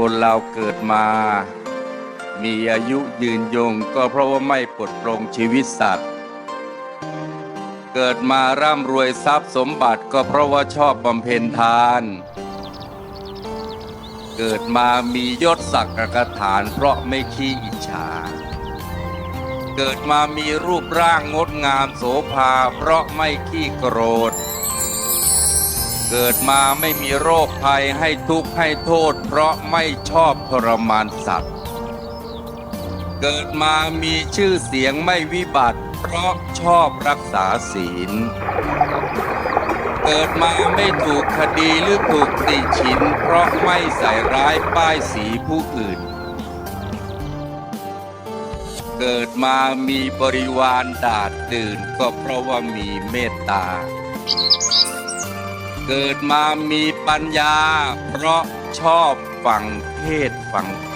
คนเราเกิดมา มีอายุยืนยงก็เพราะว่าไม่ปลดปลงชีวิตสัตว์ เกิดมาร่ำรวยทรัพย์สมบัติก็เพราะว่าชอบบำเพ็ญทาน เกิดมามียศศักดิ์กฐาน เพราะไม่ขี้อิจฉา เกิดมามีรูปร่างงดงามโสภาเพราะไม่ขี้โกรธ เกิดมาไม่มีโรคภัยให้ทุกข์ให้โทษ เพราะไม่ชอบทรมานสัตว์ เกิดมามีชื่อเสียงไม่วิบัติ เพราะชอบรักษาศีล เกิดมาไม่ถูกคดีหรือถูกติฉิน เพราะไม่ใส่ร้ายป้ายสีผู้อื่น เกิดมามีบริวารดาดดื่นก็เพราะว่ามีเมตตา เกิดมามีปัญญา เพราะชอบฟังเทศฟังธ